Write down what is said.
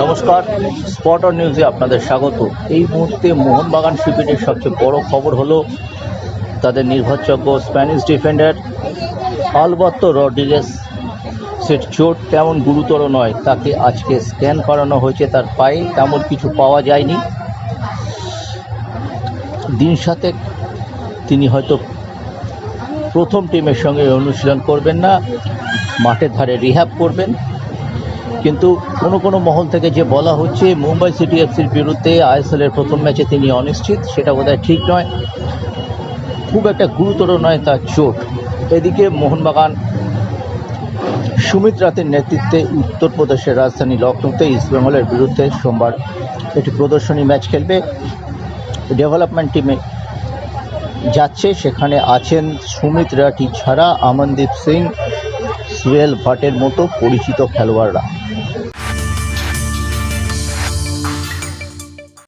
নমস্কার স্পটার নিউজে আপনাদের স্বাগত। এই মুহূর্তে মোহনবাগান শিবিরের সবচেয়ে বড় খবর হলো তাদের নির্ভরযোগ্য স্প্যানিশ ডিফেন্ডার আলবার্তো রড্রিগেস সে চোট তেমন গুরুতর নয়, তাকে আজকে স্ক্যান করানো হয়েছে তার পায়ে, তেমন কিছু পাওয়া যায়নি। দিন সাথে তিনি হয়তো প্রথম টিমের সঙ্গে অনুশীলন করবেন না, মাঠের ধারে রিহ্যাব করবেন। কিন্তু কোনো কোনো মহল থেকে যে বলা হচ্ছে, মুম্বাই সিটি এফসির বিরুদ্ধে আইএসএলের প্রথম ম্যাচে তিনি অনিশ্চিত, সেটা বোধহয় ঠিক নয়। খুব একটা গুরুতর নয় তার চোট। এদিকে মোহনবাগান সুমিত রাতের নেতৃত্বে উত্তরপ্রদেশের রাজধানী লখনৌতে ইস্টবেঙ্গলের বিরুদ্ধে সোমবার একটি প্রদর্শনী ম্যাচ খেলবে। ডেভেলপমেন্ট টিমে যাচ্ছে, সেখানে আছেন সুমিত রাঠি ছাড়া, আমনদীপ সিং সুয়েল ভাটের মতো পরিচিত খেলোয়াড়রা।